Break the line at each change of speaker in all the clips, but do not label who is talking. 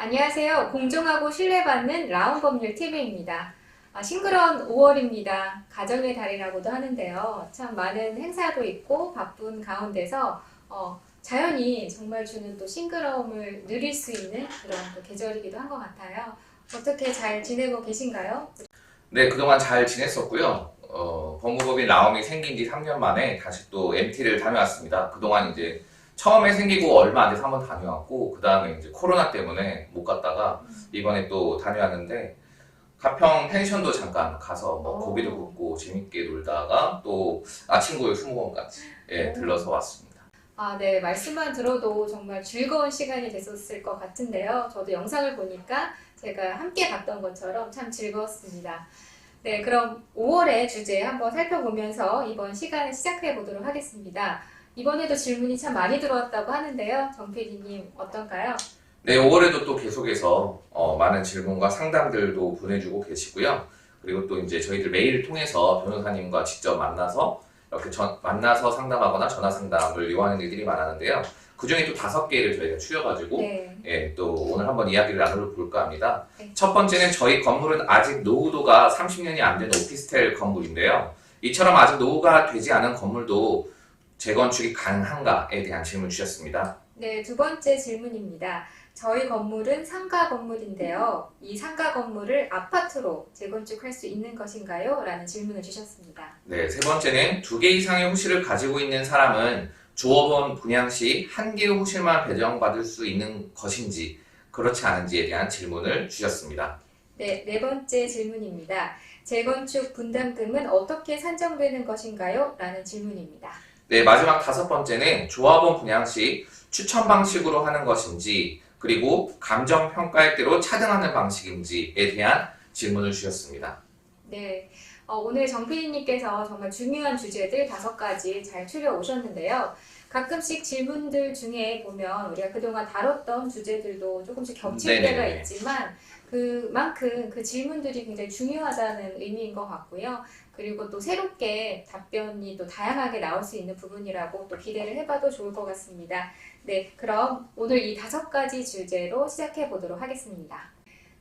안녕하세요. 공정하고 신뢰받는 라운법률 TV입니다. 아, 싱그러운 5월입니다. 가정의 달이라고도 하는데요. 참 많은 행사도 있고 바쁜 가운데서 어, 자연이 정말 주는 또 싱그러움을 누릴 수 있는 그런 또 계절이기도 한 것 같아요. 어떻게 잘 지내고 계신가요?
네, 그동안 잘 지냈었고요. 어, 법무법인 라움이 생긴 지 3년 만에 다시 또 MT를 다녀왔습니다. 그동안 이제 처음에 생기고 얼마 안 돼서 한번 다녀왔고, 그 다음에 이제 코로나 때문에 못 갔다가 이번에 또 다녀왔는데, 가평 펜션도 잠깐 가서 뭐
오.
고기도 굽고 재밌게 놀다가 또 아침고요 수목원까지 예,
오.
들러서 왔습니다.
아, 네. 말씀만 들어도 정말 즐거운 시간이 됐었을 것 같은데요. 저도 영상을 보니까 제가 함께 봤던 것처럼 참 즐거웠습니다. 네, 그럼 5월의 주제 한번 살펴보면서 이번 시간을 시작해 보도록 하겠습니다. 이번에도 질문이 참 많이 들어왔다고 하는데요. 정 PD님 어떤가요?
네, 5월에도 또 계속해서 어, 많은 질문과 상담들도 보내주고 계시고요. 그리고 또 이제 저희들 메일을 통해서 변호사님과 직접 만나서 이렇게 전- 만나서 상담하거나 전화 상담을 요하는 일들이 많았는데요. 그 중에 또 다섯 개를 저희가 추려가지고
네.
예, 또 오늘 한번 이야기를 나눠볼까 합니다.
네.
첫 번째는 저희 건물은 아직 노후도가 30년이 안 된 오피스텔 건물인데요. 이처럼 아직 노후가 되지 않은 건물도 재건축이 가능한가에 대한 질문 주셨습니다.
네, 두 번째 질문입니다. 저희 건물은 상가 건물인데요. 이 상가 건물을 아파트로 재건축할 수 있는 것인가요? 라는 질문을 주셨습니다.
네, 세 번째는 두 개 이상의 호실을 가지고 있는 사람은 조업원 분양 시 한 개의 호실만 배정받을 수 있는 것인지 그렇지 않은지에 대한 질문을 주셨습니다.
네, 네 번째 질문입니다. 재건축 분담금은 어떻게 산정되는 것인가요? 라는 질문입니다.
네, 마지막 다섯 번째는 조합원 분양 시 추천 방식으로 하는 것인지 그리고 감정 평가에 대로 차등하는 방식인지에 대한 질문을 주셨습니다.
네, 어, 오늘 정 PD님께서 정말 중요한 주제들 다섯 가지 잘 추려 오셨는데요. 가끔씩 질문들 중에 보면 우리가 그동안 다뤘던 주제들도 조금씩 겹칠. 때가 있지만 그만큼 그 질문들이 굉장히 중요하다는 의미인 것 같고요. 그리고 또 새롭게 답변이 또 다양하게 나올 수 있는 부분이라고 또 기대를 해봐도 좋을 것 같습니다. 네, 그럼 오늘 이 다섯 가지 주제로 시작해 보도록 하겠습니다.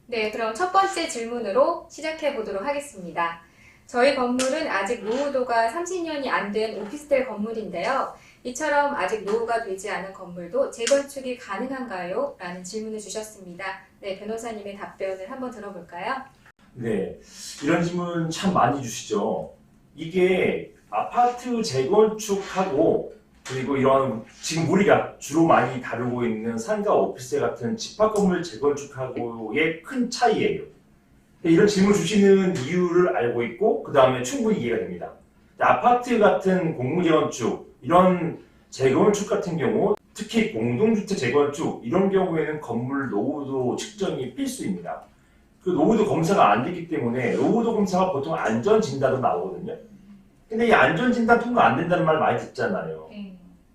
네, 그럼 첫 번째 질문으로 시작해 보도록 하겠습니다. 저희 건물은 아직 노후도가 30년이 안 된 오피스텔 건물인데요. 이처럼 아직 노후가 되지 않은 건물도 재건축이 가능한가요? 라는 질문을 주셨습니다. 네, 변호사님의 답변을 한번 들어볼까요?
네, 이런 질문 참 많이 주시죠. 이게 아파트 재건축하고 그리고 이런 지금 우리가 주로 많이 다루고 있는 상가 오피스 같은 집합 건물 재건축하고의 큰 차이예요. 이런 질문 주시는 이유를 알고 있고 그 다음에 충분히 이해가 됩니다. 아파트 같은 공무 재건축 이런 재건축 같은 경우 특히 공동주택 재건축 이런 경우에는 건물 노후도 측정이 필수입니다. 그 노후도 검사가 안 되기 때문에 노후도 검사가 보통 안전 진단으로 나오거든요. 근데 이 안전 진단 통과 안 된다는 말 많이 듣잖아요.
네.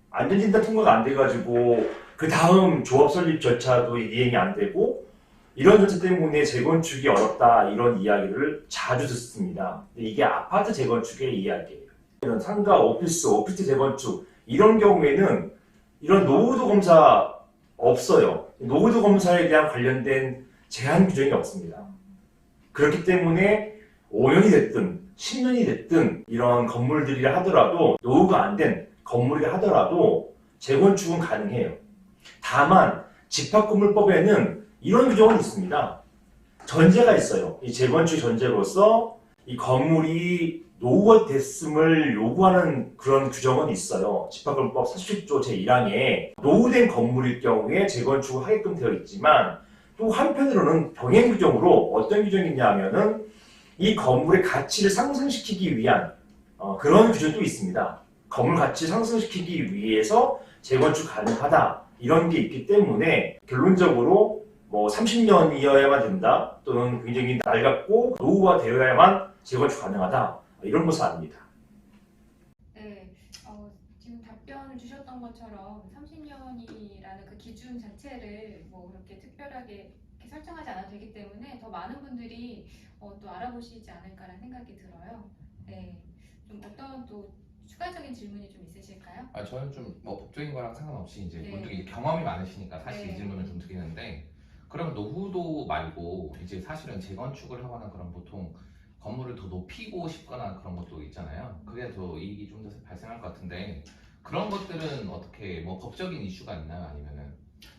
안전 진단 통과가 안 돼가지고 그 다음 조합 설립 절차도 이행이 안 되고 이런 절차 때문에 재건축이 어렵다 이런 이야기를 자주 듣습니다. 근데 이게 아파트 재건축의 이야기예요. 이런 상가, 오피스, 오피스 재건축 이런 경우에는 이런 노후도 검사 없어요. 노후도 검사에 대한 관련된 제한 규정이 없습니다. 그렇기 때문에 5년이 됐든 10년이 됐든 이런 건물들이라 하더라도 노후가 안 된 건물이라 하더라도 재건축은 가능해요. 다만 집합건물법에는 이런 규정은 있습니다. 전제가 있어요. 이 재건축 전제로서 이 건물이 노후가 됐음을 요구하는 그런 규정은 있어요. 집합건물법 47조 제1항에 노후된 건물일 경우에 재건축을 하게끔 되어 있지만 또 한편으로는 병행 규정으로 어떤 규정이 있냐 하면은 이 건물의 가치를 상승시키기 위한 어, 그런 규정도 있습니다. 건물 가치 상승시키기 위해서 재건축 가능하다 이런 게 있기 때문에 결론적으로 뭐 30년이어야만 된다 또는 굉장히 낡았고 노후화 되어야만 재건축 가능하다 이런 것은 아닙니다.
네, 어, 지금 답변을 주셨던 것처럼 30년이라는 그 기준 자체를 뭐 그렇게 특별하게 이렇게 설정하지 않아도 되기 때문에 더 많은 분들이 어, 또 알아보시지 않을까라는 생각이 들어요. 네, 좀 어떤 또 추가적인 질문이 좀 있으실까요?
아, 저는 좀 뭐 법적인 거랑 상관없이 이제
네.
이게 경험이 많으시니까 사실
네.
이 질문을 좀 드리는데 그럼 노후도 말고 이제 사실은 재건축을 하거나 그런 보통 건물을 더 높이고 싶거나 그런 것도 있잖아요. 그게 더 이익이 좀 더 발생할 것 같은데 그런 것들은 어떻게 뭐 법적인 이슈가 있나요? 아니면은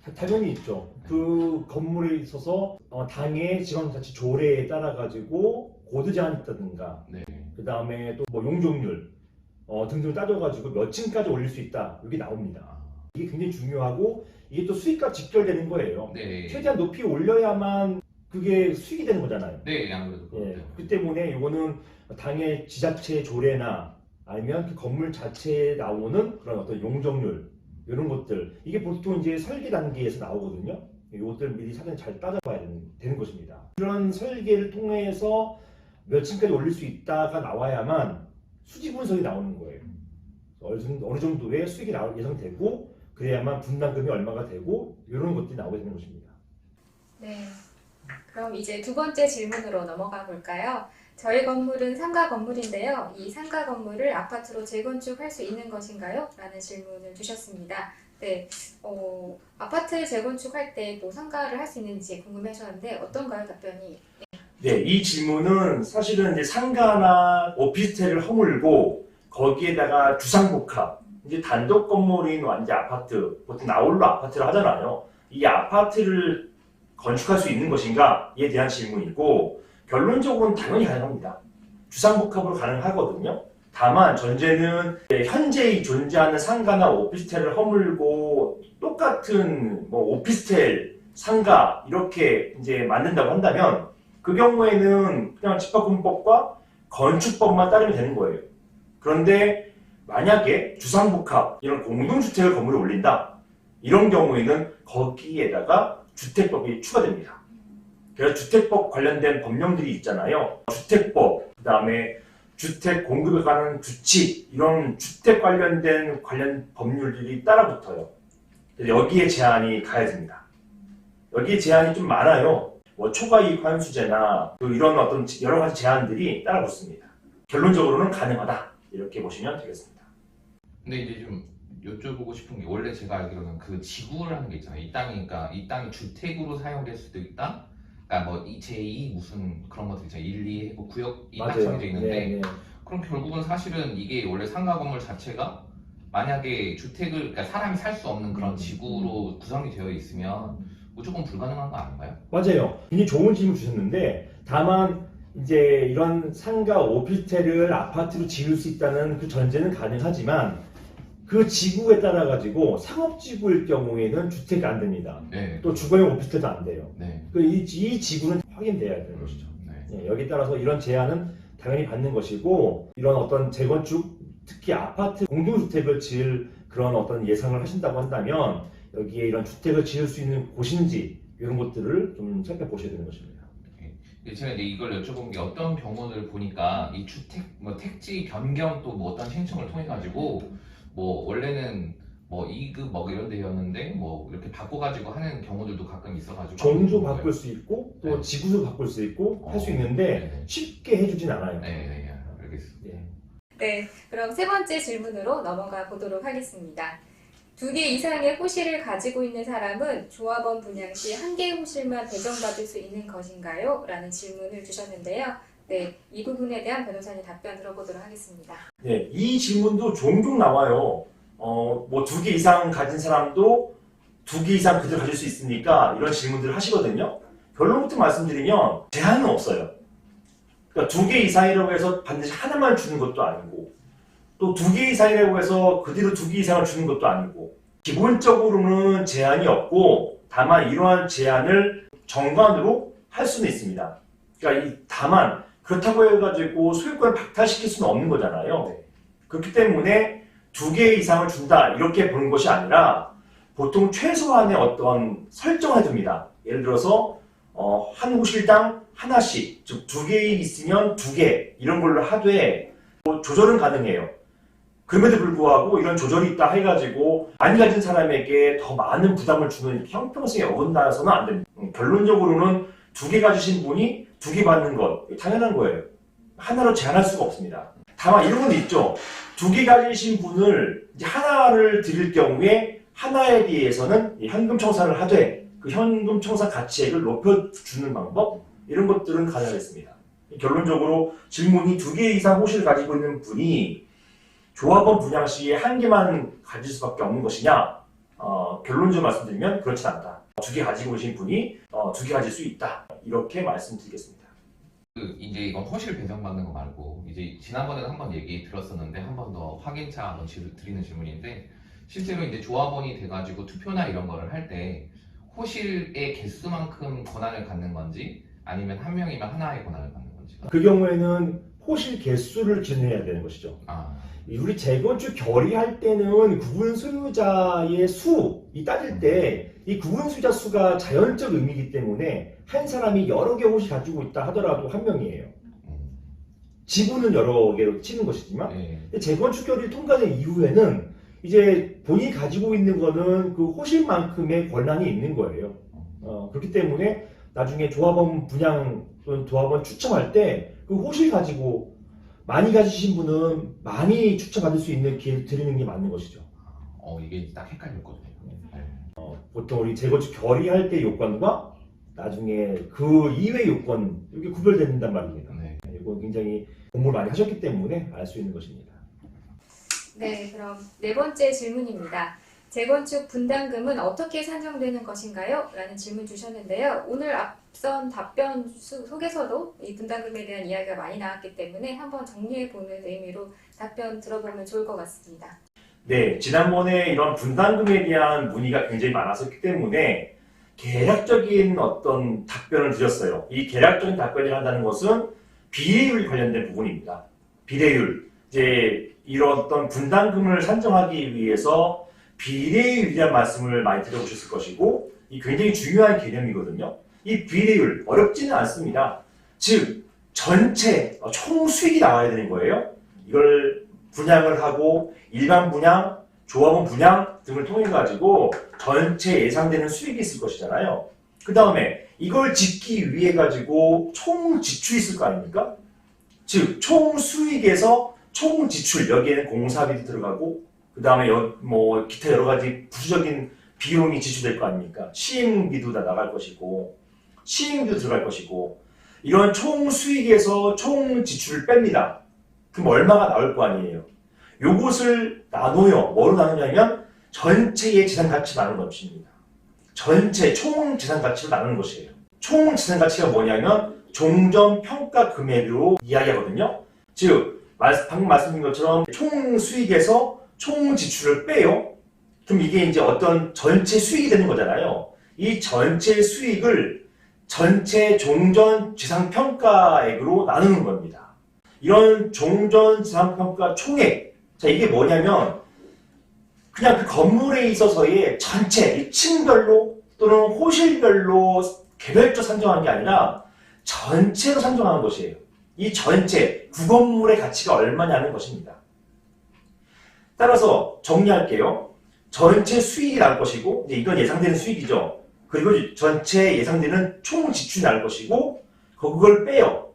다- 당연히 있죠. 그 건물에 있어서 어, 당의 지방자치 조례에 따라 가지고 고도 제한이 있다든가
네.
그 다음에 또 뭐 용적률 어, 등등 따져가지고 몇 층까지 올릴 수 있다 이게 나옵니다.
아,
이게 굉장히 중요하고 이게 또 수익과 직결되는 거예요.
네.
최대한 높이 올려야만 그게 수익이 되는 거잖아요.
네, 아무래도
예,
그렇죠.
그 때문에 이거는 당의 지자체 조례나 아니면 그 건물 자체에 나오는 그런 어떤 용적률 이런 것들 이게 보통 이제 설계 단계에서 나오거든요. 이것들 미리 사전 잘 따져봐야 되는, 되는 것입니다. 이런 설계를 통해서 몇 층까지 올릴 수 있다가 나와야만 수지 분석이 나오는 거예요. 어느 정도- 어느 정도의 수익이 예상되고 그래야만 분담금이 얼마가 되고 이런 것들이 나오게 되는 것입니다.
네. 그럼 이제 두 번째 질문으로 넘어가 볼까요? 저희 건물은 상가 건물인데요. 이 상가 건물을 아파트로 재건축할 수 있는 것인가요? 라는 질문을 주셨습니다. 네, 어, 아파트 재건축할 때또 상가를 할 수 있는지 궁금해 하셨는데 어떤가요, 답변이?
네, 이 질문은 사실은 이제 상가나 오피스텔을 허물고 거기에다가 주상복합, 이제 단독 건물인 완전 아파트, 보통 나홀로 아파트를 하잖아요. 이 아파트를 건축할 수 있는 것인가에 대한 질문이고 결론적으로는 당연히 가능합니다. 주상복합으로 가능하거든요. 다만 전제는 현재 존재하는 상가나 오피스텔을 허물고 똑같은 뭐 오피스텔, 상가 이렇게 이제 만든다고 한다면 그 경우에는 그냥 집합금법과 건축법만 따르면 되는 거예요. 그런데 만약에 주상복합 이런 공동주택을 건물에 올린다 이런 경우에는 거기에다가 주택법이 추가됩니다. 그래서 주택법 관련된 법령들이 있잖아요. 주택법 그 다음에 주택 공급에 관한 규칙 이런 주택 관련된 관련 법률들이 따라붙어요. 여기에 제한이 가해집니다. 여기에 제한이 좀 많아요. 뭐 초과이익 환수제나 또 이런 어떤 여러 가지 제한들이 따라붙습니다. 결론적으로는 가능하다 이렇게 보시면 되겠습니다.
근데 이제 좀 여쭤보고 싶은 게 원래 제가 알기로는 그 지구라는 게 있잖아요. 이 땅이니까 이 땅이 주택으로 사용될 수도 있다. 그러니까 뭐이 제2 무슨 그런 것들 있잖아요. 1, 2, 뭐 구역이 딱 정해져 있는데
네, 네.
그럼 결국은 사실은 이게 원래 상가 건물 자체가 만약에 주택을 그러니까 사람이 살 수 없는 그런
음.
지구로 구성이 되어 있으면 무조건 불가능한 거 아닌가요?
맞아요. 굉장히 좋은 질문 주셨는데 다만 이제 이런 상가 오피스텔을 아파트로 지을 수 있다는 그 전제는 가능하지만 그 지구에 따라 가지고 상업지구일 경우에는 주택이 안 됩니다.
네.
또 주거용 오피스텔도 안 돼요.
네.
그 이, 이 지구는 확인돼야 되는 것이죠.
네.
예, 여기에 따라서 이런 제한은 당연히 받는 것이고 이런 어떤 재건축 특히 아파트 공동주택을 지을 그런 어떤 예상을 하신다고 한다면 여기에 이런 주택을 지을 수 있는 곳인지 이런 것들을 좀 살펴보셔야 되는 것입니다.
근데 제가 이제 이걸 여쭤본 게 어떤 경우를 보니까 이 주택 뭐 택지 변경 또 뭐 어떤 신청을 통해 가지고 뭐 원래는 뭐 2급 뭐 이런 데였는데 뭐 이렇게 바꿔가지고 하는 경우들도 가끔 있어가지고
종도 바꿀 수 있고 또
네.
지구도 바꿀 수 있고 할수
어,
있는데
네.
쉽게 해주진 않아요.
네, 네, 네, 알겠습니다.
예.
네, 그럼 세 번째 질문으로 넘어가 보도록 하겠습니다. 두 개 이상의 호실을 가지고 있는 사람은 조합원 분양 시 한 개의 호실만 배정받을 수 있는 것인가요? 라는 질문을 주셨는데요. 네, 이 부분에 대한 변호사님 답변 들어보도록 하겠습니다.
네, 이 질문도 종종 나와요. 어, 뭐 두 개 이상 가진 사람도 두 개 이상 그대로 가질 수 있으니까 이런 질문들을 하시거든요. 결론부터 말씀드리면 제한은 없어요. 그러니까 두 개 이상이라고 해서 반드시 하나만 주는 것도 아니고 또 두 개 이상이라고 해서 그대로 두 개 이상을 주는 것도 아니고 기본적으로는 제한이 없고 다만 이러한 제한을 정관으로 할 수는 있습니다. 그러니까 이 다만 그렇다고 해가지고 소유권을 박탈시킬 수는 없는 거잖아요. 그렇기 때문에 두 개 이상을 준다 이렇게 보는 것이 아니라 보통 최소한의 어떤 설정을 해줍니다. 예를 들어서 어, 한 호실당 하나씩 즉 두 개 있으면 두 개 이런 걸로 하되 뭐 조절은 가능해요. 그럼에도 불구하고 이런 조절이 있다 해가지고 안 가진 사람에게 더 많은 부담을 주는 형평성에 어긋나서는 안 됩니다. 음, 결론적으로는 두 개 가지신 분이 두개 받는 것 당연한 거예요. 하나로 제한할 수가 없습니다. 다만 이런 건 있죠. 두 개 가지신 분을 이제 하나를 드릴 경우에 하나에 대해서는 이 현금 청산을 하되 그 현금 청산 가치액을 높여주는 방법 이런 것들은 가능했습니다. 결론적으로 질문이 두 개 이상 호실을 가지고 있는 분이 조합원 분양 시에 한 개만 가질 수밖에 없는 것이냐? 어, 결론적으로 말씀드리면 그렇지 않다. 두 개 가지고 계신 분이 어, 두 개 가질 수 있다. 이렇게 말씀드리겠습니다.
그 이제 이건 허실 배정받는 거 말고 이제 지난번에도 한 번 얘기 들었었는데 한 번 더 확인차 한번 질- 드리는 질문인데 실제로 이제 조합원이 돼가지고 투표나 이런 거를 할 때 호실의 개수만큼 권한을 갖는 건지 아니면 한 명이면 하나의 권한을 갖는 건지
그 경우에는 호실 개수를 기준해야 되는 것이죠.
아
우리 재건축 결의할 때는 구분 소유자의 수, 이 따질 때 이 구분 소유자 수가 자연적 의미이기 때문에 한 사람이 여러 개 호실 가지고 있다 하더라도 한 명이에요.
음,
지분은 여러 개로 치는 것이지만
네.
근데 재건축 결의를 통과된 이후에는 이제 본인이 가지고 있는 거는 그 호실만큼의 권한이 있는 거예요. 어, 그렇기 때문에 나중에 조합원 분양 또는 조합원 추첨할 때 그 호실 가지고 많이 가지신 분은 많이 추첨받을 수 있는 기회를 드리는 게 맞는 것이죠.
어 이게 딱 헷갈렸거든요. 네.
보통 우리 재건축 결의할 때 요건과 나중에 그 이외 요건 이게 구별된단 말입니다.
네.
이거 굉장히 공부를 많이 하셨기 때문에 알 수 있는 것입니다.
네, 그럼 네 번째 질문입니다. 재건축 분담금은 어떻게 산정되는 것인가요? 라는 질문 주셨는데요. 오늘 앞선 답변 수- 속에서도 이 분담금에 대한 이야기가 많이 나왔기 때문에 한번 정리해보는 의미로 답변 들어보면 좋을 것 같습니다.
네, 지난번에 이런 분담금에 대한 문의가 굉장히 많았었기 때문에 계략적인 어떤 답변을 드렸어요. 이 계략적인 답변을 한다는 것은 비례율 관련된 부분입니다. 비례율. 이제 이런 어떤 분담금을 산정하기 위해서 비례율이라는 말씀을 많이 들어보셨을 것이고, 이 굉장히 중요한 개념이거든요. 이 비례율, 어렵지는 않습니다. 즉, 전체, 어, 총 수익이 나와야 되는 거예요. 이걸 분양을 하고 일반 분양, 조합원 분양 등을 통해 가지고 전체 예상되는 수익이 있을 것이잖아요. 그 다음에 이걸 짓기 위해 가지고 총 지출이 있을 거 아닙니까? 즉, 총 수익에서 총 지출, 여기에는 공사비도 들어가고, 그 다음에 뭐 기타 여러 가지 부수적인 비용이 지출될 거 아닙니까? 시행비도 다 나갈 것이고, 시행비도 들어갈 것이고, 이런 총 수익에서 총 지출을 뺍니다. 그럼 얼마가 나올 거 아니에요? 요것을 나눠요. 뭐로 나누냐면 전체의 재산 가치 나누는 것입니다. 전체 총 재산 가치로 나누는 것이에요. 총 재산 가치가 뭐냐면 종전 평가 금액으로 이야기하거든요. 즉 말- 방금 말씀드린 것처럼 총 수익에서 총 지출을 빼요. 그럼 이게 이제 어떤 전체 수익이 되는 거잖아요. 이 전체 수익을 전체 종전 재산 평가액으로 나누는 겁니다. 이런 종전 재산 평가 총액. 자, 이게 뭐냐면, 그냥 그 건물에 있어서의 전체, 이 층별로 또는 호실별로 개별적 산정하는 게 아니라 전체로 산정하는 것이에요. 이 전체, 구건물의 가치가 얼마냐는 것입니다. 따라서 정리할게요. 전체 수익이 날 것이고, 이건 예상되는 수익이죠. 그리고 전체 예상되는 총 지출이 날 것이고, 그걸 빼요.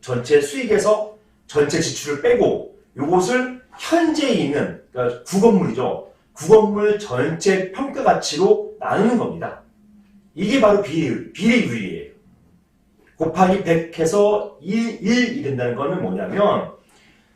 전체 수익에서 전체 지출을 빼고 요것을 현재 있는 그러니까 구건물이죠. 구건물 전체 평가 가치로 나누는 겁니다. 이게 바로 비례율, 비례율이에요. 곱하기 100 해서 1, 1이 된다는 거는 뭐냐면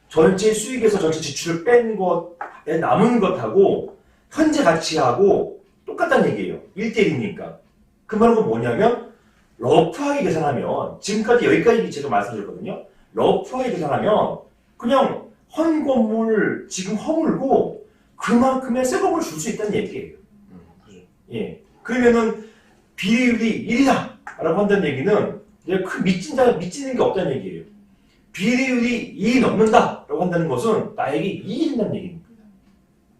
전체 수익에서 전체 지출을 뺀 것에 남은 것하고 현재 가치하고 똑같다는 얘기예요. 1대1이니까. 그 말은 뭐냐면 러프하게 계산하면 지금까지 여기까지 제가 말씀드렸거든요. 러프하게 계산하면 그냥 헌 건물 지금 허물고 그만큼의 새 건물 줄 수 있다는 얘기예요. 예. 그러면은 비례율이 1이다! 라고 한다는 얘기는 이제 큰 미친다, 미치는 게 없다는 얘기예요. 비례율이 2이 넘는다! 라고 한다는 것은 나에게 2이 된다는 얘기입니다.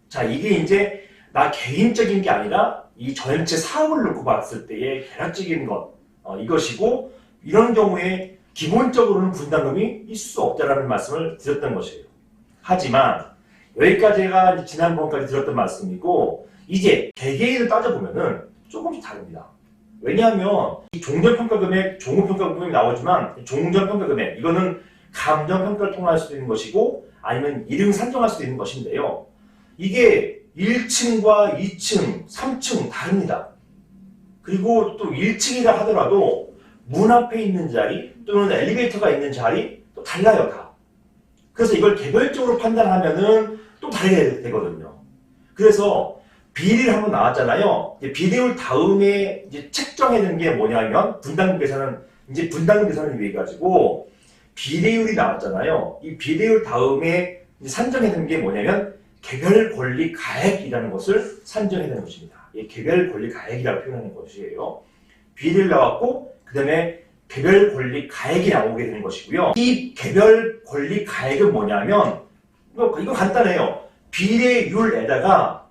자, 이게 이제 나 개인적인 게 아니라 이 전체 사업을 놓고 봤을 때의 계략적인 것, 어, 이것이고 이런 경우에 기본적으로는 분담금이 있을 수 없다라는 말씀을 드렸던 것이에요. 하지만 여기까지가 이제 지난번까지 드렸던 말씀이고 이제 개개인을 따져보면은 조금씩 다릅니다. 왜냐하면 이 종전평가금액, 종후평가금액이 나오지만 종전평가금액 이거는 감정평가를 통할 수도 있는 것이고 아니면 이름 산정할 수도 있는 것인데요. 이게 1층과 2층, 3층 다릅니다. 그리고 또 1층이라 하더라도 문 앞에 있는 자리 또는 엘리베이터가 있는 자리 또 달라요 다. 그래서 이걸 개별적으로 판단하면은 또 다르게 되거든요. 그래서 비례를 한번 나왔잖아요. 비례율 다음에 이제 책정해야 게 뭐냐면 분담금 계산은 이제 분담금 계산을 위해 가지고 비례율이 나왔잖아요. 이 비례율 다음에 되는 게 뭐냐면 개별 권리 가액이라는 것을 산정해야 되는 것입니다. 이 개별 권리 가액이라고 표현하는 것이에요. 비례를 나왔고 그 다음에 개별 권리 가액이 나오게 되는 것이고요. 이 개별 권리 가액은 뭐냐면 이거, 간단해요. 비례율에다가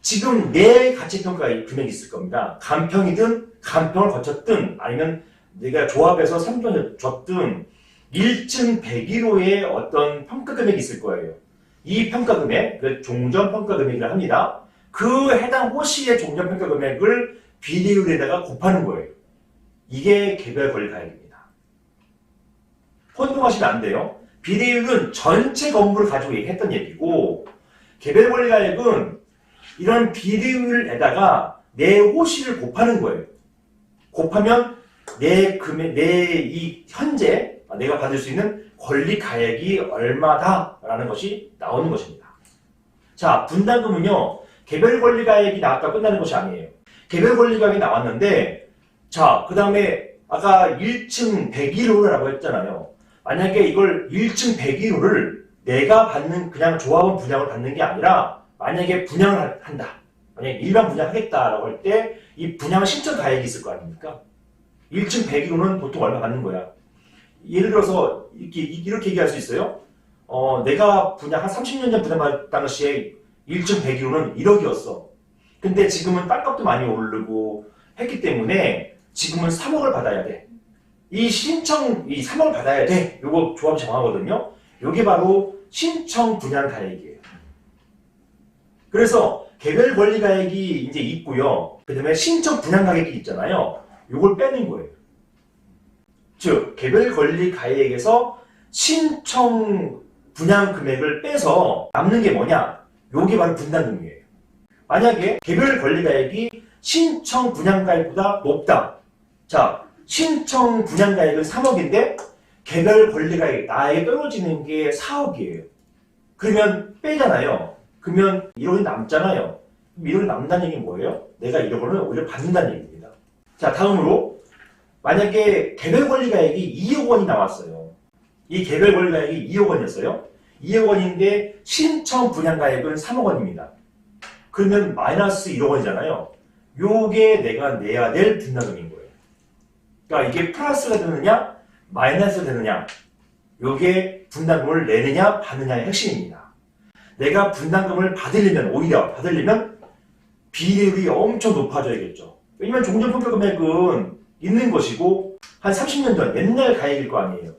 지금 내 가치평가 금액이 있을 겁니다. 간평이든 간평을 거쳤든 아니면 내가 조합해서 3돈을 줬든 1층 101호의 어떤 평가 금액이 있을 거예요. 이 평가 금액, 그 종전 평가 금액이라 합니다. 그 해당 호시의 종전 평가 금액을 비례율에다가 곱하는 거예요. 이게 개별 권리 가액입니다. 혼동하시면 안 돼요. 비례율은 전체 건물을 가지고 했던 얘기고 개별 권리 가액은 이런 비례율에다가 내 호시를 곱하는 거예요. 곱하면 내 금액, 내이 현재 내가 받을 수 있는 권리 가액이 얼마다라는 것이 나오는 것입니다. 자, 분담금은요, 개별 권리 가액이 나왔다 끝나는 것이 아니에요. 개별 권리 가액이 나왔는데, 자, 그 다음에 아까 1층 101호라고 했잖아요. 만약에 이걸 1층 101호를 내가 받는 그냥 조합원 분양을 받는 게 아니라 만약에 분양을 한다. 만약에 일반 분양하겠다라고 할 때 이 분양 신청 가액이 있을 거 아닙니까? 1층 101호는 보통 얼마 받는 거야? 예를 들어서 이렇게, 이렇게 얘기할 수 있어요. 어, 내가 분양 한 30년 전 분양할 당시에 1층 101호는 1억이었어. 근데 지금은 땅값도 많이 오르고 했기 때문에 지금은 3억을 받아야 돼. 이 신청, 이 3억을 받아야 돼. 요거 조합 정하거든요. 요게 바로 신청 분양 가액이에요. 그래서 개별 권리 가액이 이제 있고요. 그 다음에 신청 분양 가격이 있잖아요. 요걸 빼는 거예요. 즉, 개별 권리 가액에서 신청 분양 금액을 빼서 남는 게 뭐냐? 요게 바로 분담금이에요. 만약에 개별 권리 가액이 신청 분양 가액보다 높다. 자, 신청 분양 가액은 3억인데 개별 권리 가액 나에게 떨어지는 게 4억이에요. 그러면 빼잖아요. 그러면 1억이 남잖아요. 그럼 1억이 남는다는 얘기는 뭐예요? 내가 1억 원을 오히려 받는다는 얘기입니다. 자, 다음으로 만약에 개별 권리 가액이 2억 원이 나왔어요. 이 개별 권리 가액이 2억 원이었어요. 2억 원인데 신청 분양 가액은 3억 원입니다. 그러면 마이너스 1억 원이잖아요. 요게 내가 내야 될 거예요. 그러니까 이게 플러스가 되느냐, 마이너스가 되느냐, 요게 분담금을 내느냐, 받느냐의 핵심입니다. 내가 분담금을 받으려면, 오히려 받으려면 비례율이 엄청 높아져야겠죠. 왜냐면 종전평가 금액은 있는 것이고, 한 30년 전 옛날 가액일 거 아니에요.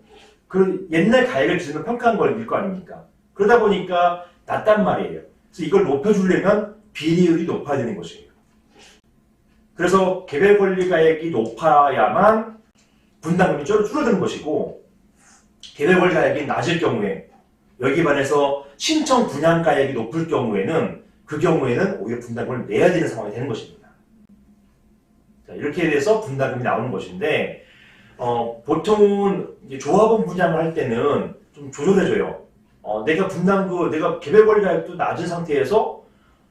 그 옛날 가액을 기준으로 평가한 걸일 거 아닙니까? 그러다 보니까 낮단 말이에요. 그래서 이걸 높여주려면 비례율이 높아야 되는 것이에요. 그래서 개별 권리 가액이 높아야만 분담금이 줄- 줄어드는 것이고 개별 권리 가액이 낮을 경우에 여기 반해서 신청 분양 가액이 높을 경우에는 그 경우에는 오히려 분담금을 내야 되는 상황이 되는 것입니다. 자, 이렇게 돼서 분담금이 나오는 것인데 어, 보통은 조합원 분양을 할 때는 좀 조절해줘요. 어, 내가 분담금, 내가 개별 권리 가액도 낮은 상태에서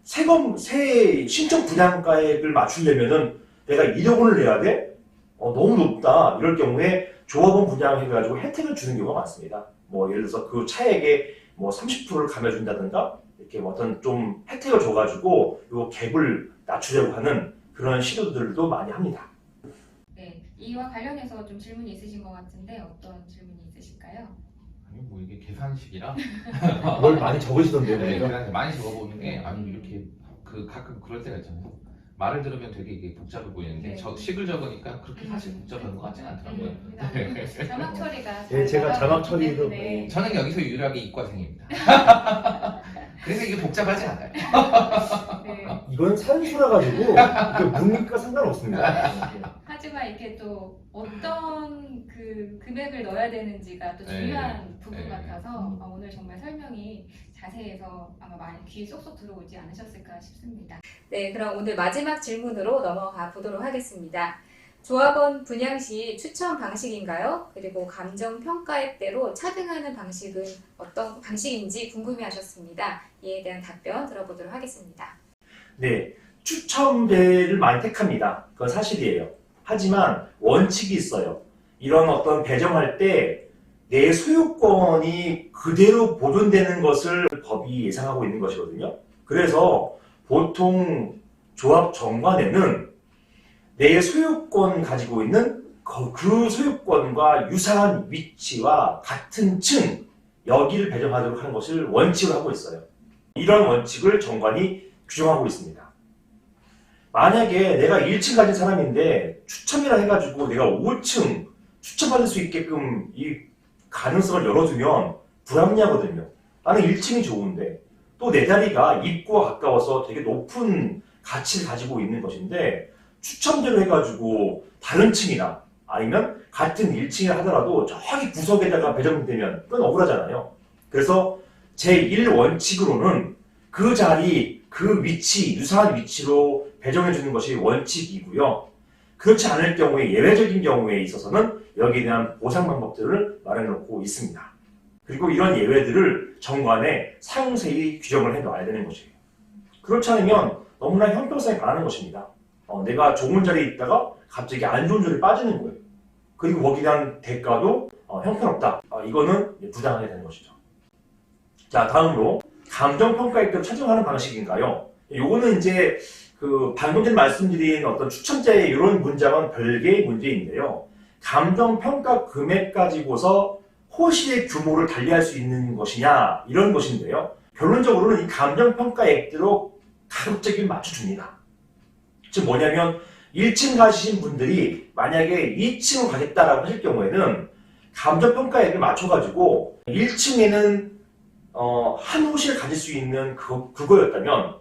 세금, 세 신청 분양가액을 맞추려면은 내가 1억 원을 내야 돼? 어, 너무 높다. 이럴 경우에 조합원 분양해가지고 혜택을 주는 경우가 많습니다. 뭐 예를 들어서 그 차액에 뭐 30%를 감해준다든가 이렇게 뭐 어떤 좀 혜택을 줘가지고 요 갭을 낮추려고 하는 그런 시도들도 많이 합니다.
네, 이와 관련해서 좀 질문이 있으신 것 같은데 어떤 질문이 있으실까요?
아니 뭐 이게 계산식이라
뭘 많이 적으시던데요,
네,
보니까?
그냥 많이 적어보는 게 아니 이렇게 그 가끔 그럴 때가 있잖아요. 말을 들으면 되게 이게 복잡해 보이는데
네.
저 식을 적으니까 그렇게 사실 복잡한 것 같지는 않더라고요.
음, 자막 처리가
네, 제가 자막
잘 나가기
처리도
때문에.
저는 여기서 유일하게 이과생입니다. 그래서 이게 복잡하지 않아요.
네.
이건 산수라 가지고 그 문과 상관없습니다.
하지만 이렇게 또 어떤 그 금액을 넣어야 되는지가 또 중요한
네.
부분
네.
같아서 어, 오늘 정말 설명이 자세해서 아마 많이 귀에 쏙쏙 들어오지 않으셨을까 싶습니다. 네, 그럼 오늘 마지막 질문으로 넘어가 보도록 하겠습니다. 조합원 분양 시 추천 방식인가요? 그리고 감정 평가 앱대로 차등하는 방식은 어떤 방식인지 궁금해하셨습니다. 이에 대한 답변 들어보도록 하겠습니다.
네, 추첨제를 많이 택합니다. 그건 사실이에요. 하지만 원칙이 있어요. 이런 어떤 배정할 때 내 소유권이 그대로 보존되는 것을 법이 예상하고 있는 것이거든요. 그래서 보통 조합 정관에는 내 소유권 가지고 있는 그- 그 소유권과 유사한 위치와 같은 층 여기를 배정하도록 하는 것을 원칙으로 하고 있어요. 이런 원칙을 정관이 규정하고 있습니다. 만약에 내가 1층 가진 사람인데 추첨이라 해가지고 내가 5층 추첨받을 수 있게끔 이 가능성을 열어두면 불합리하거든요. 나는 1층이 좋은데 또 내 자리가 입구와 가까워서 되게 높은 가치를 가지고 있는 것인데 추첨대로 해가지고 다른 층이나 아니면 같은 1층이라 하더라도 저기 구석에다가 배정되면 그건 억울하잖아요. 그래서 제1원칙으로는 그 자리, 그 위치, 유사한 위치로 배정해 주는 것이 원칙이고요. 그렇지 않을 경우에 예외적인 경우에 있어서는 여기에 대한 보상 방법들을 마련해 놓고 있습니다. 그리고 이런 예외들을 정관에 상세히 규정을 해 놔야 되는 것이에요. 그렇지 않으면 너무나 형평성에 반하는 것입니다. 어, 내가 좋은 자리에 있다가 갑자기 안 좋은 자리에 빠지는 거예요. 그리고 거기에 대한 대가도 어, 형편없다. 어, 이거는 부당하게 되는 것이죠. 자, 다음으로 감정평가액대로 차정하는 방식인가요? 요거는 이제 그 방금 전에 말씀드린 어떤 추첨자의 이런 문장은 별개의 문제인데요. 감정평가 금액 가지고서 호시의 규모를 달리할 수 있는 것이냐 이런 것인데요. 결론적으로는 이 감정평가액대로 가급적이면 맞춰줍니다. 즉 뭐냐면 1층 가시신 분들이 만약에 2층으로 가겠다라고 하실 경우에는 감정평가액을 맞춰가지고 1층에는 어, 한 호실을 가질 수 있는 그, 그거였다면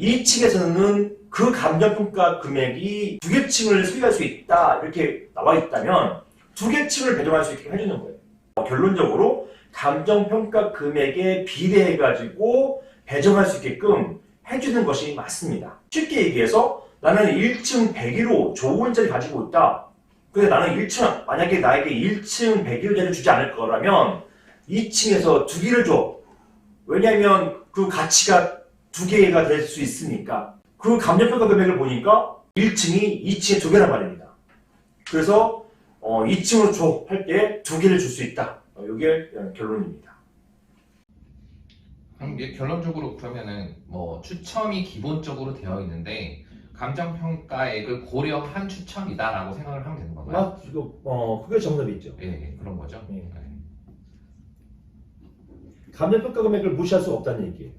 2층에서는 그 감정평가 금액이 두 개 층을 소유할 수 있다 이렇게 나와 있다면 두 개 층을 배정할 수 있게 해주는 거예요. 어, 결론적으로 감정평가 금액에 비례해가지고 배정할 수 있게끔 해주는 것이 맞습니다. 쉽게 얘기해서 나는 1층 101호 좋은 자리 가지고 있다. 근데 나는 1층, 만약에 나에게 1층 101호 자리를 주지 않을 거라면 2층에서 두 개를 줘. 왜냐하면 그 가치가 두 개가 될 수 있으니까. 그 감정평가 금액을 보니까 1층이 2층에 두 개란 말입니다. 그래서 어, 2층으로 줘 할 때 두 개를 줄 수 있다. 어, 이게 결론입니다.
그럼 이게 결론적으로 그러면은 뭐 추첨이 기본적으로 되어 있는데 감정 평가액을 고려한 추첨이다라고 생각을 하면 되는 건가요?
아, 이거, 어, 그게 정답이죠.
예, 예, 그런 거죠.
예.
네.
감정평가 금액을 무시할 수 없다는 얘기예요.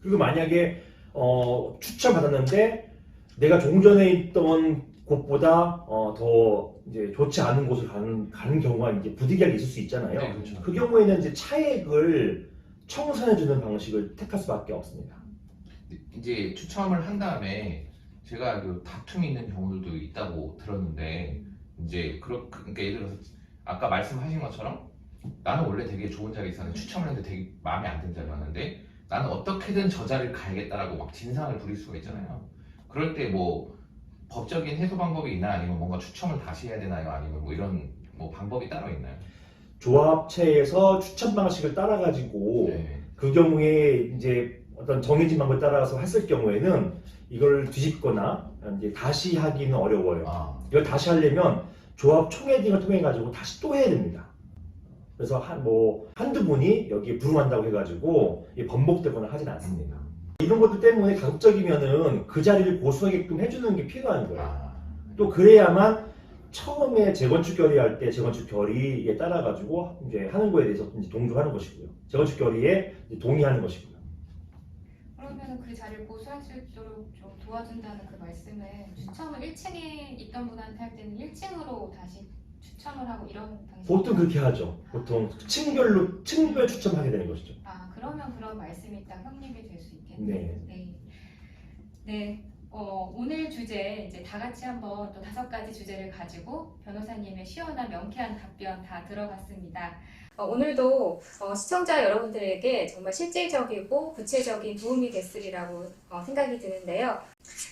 그리고 만약에 어, 추천받았는데 내가 종전에 있던 곳보다 어, 더 이제 좋지 않은 곳을 가는, 가는 경우가 이제 부득이하게 있을 수 있잖아요.
네, 그렇죠.
그 경우에는 이제 차액을 청산해 주는 방식을 택할 수밖에 없습니다.
이제 추첨을 한 다음에 제가 그 다툼이 있는 경우들도 있다고 들었는데 이제 그렇 그러니까 예를 들어서 아까 말씀하신 것처럼 나는 원래 되게 좋은 자리에 있었는데 추첨을 했는데 되게 마음에 안 드는 자리였는데 나는 어떻게든 저 자리를 가야겠다라고 막 진상을 부릴 수가 있잖아요. 그럴 때 뭐 법적인 해소 방법이 있나 아니면 뭔가 추첨을 다시 해야 되나요? 아니면 뭐 이런 뭐 방법이 따로 있나요?
조합체에서 추천 방식을 따라 가지고
네.
그 경우에 이제 어떤 정해진 방법을 따라가서 했을 경우에는 이걸 뒤집거나 이제 다시 하기는 어려워요.
아,
이걸 다시 하려면 조합 총회딩을 통해 가지고 다시 또 해야 됩니다. 그래서 한 뭐 한두 분이 여기에 불응한다고 해가지고 번복되거나 하진 않습니다. 이런 것들 때문에 가급적이면은 그 자리를 보수하게끔 해주는 게 필요한 거예요.
아,
또 그래야만 처음에 재건축 결의할 때 재건축 결의에 따라 가지고 이제 하는 거에 대해서 이제 동조하는 것이고요. 재건축 결의에 동의하는 것이고 요.
그러면 그 자리를 보수할 수 있도록 좀 도와준다는 그 말씀은 추첨을 1층에 있던 분한테 할 때는 1층으로 다시 추첨을 하고 이런 방식.
보통 그렇게 하죠. 보통 층별로 층별 추첨하게 되는 것이죠.
아 그러면 그런 말씀이 딱 성립이 될 수 있겠네요.
네.
네. 네. 어, 오늘 주제 이제 다 같이 한번 또 다섯 가지 주제를 가지고 변호사님의 시원한 명쾌한 답변 다 들어봤습니다. 어, 오늘도 어, 시청자 여러분들에게 정말 실질적이고 구체적인 도움이 됐으리라고 어, 생각이 드는데요.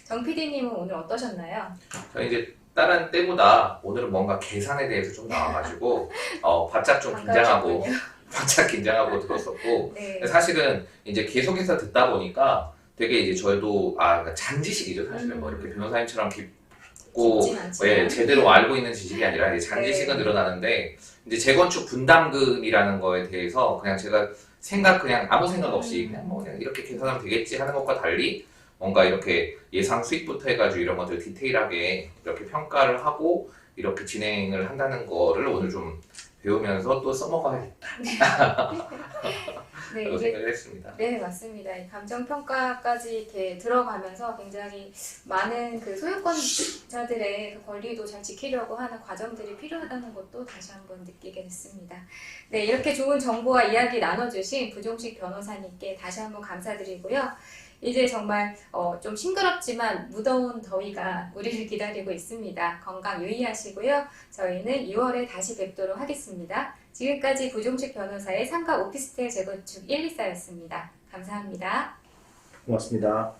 정 PD님은 오늘 어떠셨나요?
저는 이제 다른 때보다 오늘은 뭔가 계산에 대해서 좀 나와가지고 어, 바짝 좀 긴장하고
반가우셨군요.
바짝 긴장하고 들었었고
네.
사실은 이제 계속해서 듣다 보니까 되게 이제 저도 아 그러니까 잔지식이죠 사실은
음.
뭐 이렇게 변호사님처럼 깊 고
쉽진 않지만.
예, 제대로 알고 있는 지식이 아니라 이제 잔지식은
네.
늘어나는데 이제 재건축 분담금이라는 거에 대해서 그냥 제가 생각 그냥 아무 생각 없이
음.
그냥 뭐 그냥 이렇게 계산하면 되겠지 하는 것과 달리 뭔가 이렇게 예상 수익부터 해가지고 이런 것들 디테일하게 이렇게 평가를 하고 이렇게 진행을 한다는 거를 오늘 좀 배우면서 또 써먹어야겠다
네,
라고
이게
생각을 했습니다.
네, 맞습니다. 이 감정 평가까지 이렇게 들어가면서 굉장히 많은 그 소유권자들의 그 권리도 잘 지키려고 하는 과정들이 필요하다는 것도 다시 한번 느끼게 됐습니다. 네, 이렇게 좋은 정보와 이야기 나눠주신 부종식 변호사님께 다시 한번 감사드리고요. 이제 정말 어, 좀 싱그럽지만 무더운 더위가 우리를 기다리고 있습니다. 건강 유의하시고요. 저희는 2월에 다시 뵙도록 하겠습니다. 지금까지 부종식 변호사의 상가 오피스텔 재건축 1, 2사였습니다. 감사합니다.
고맙습니다.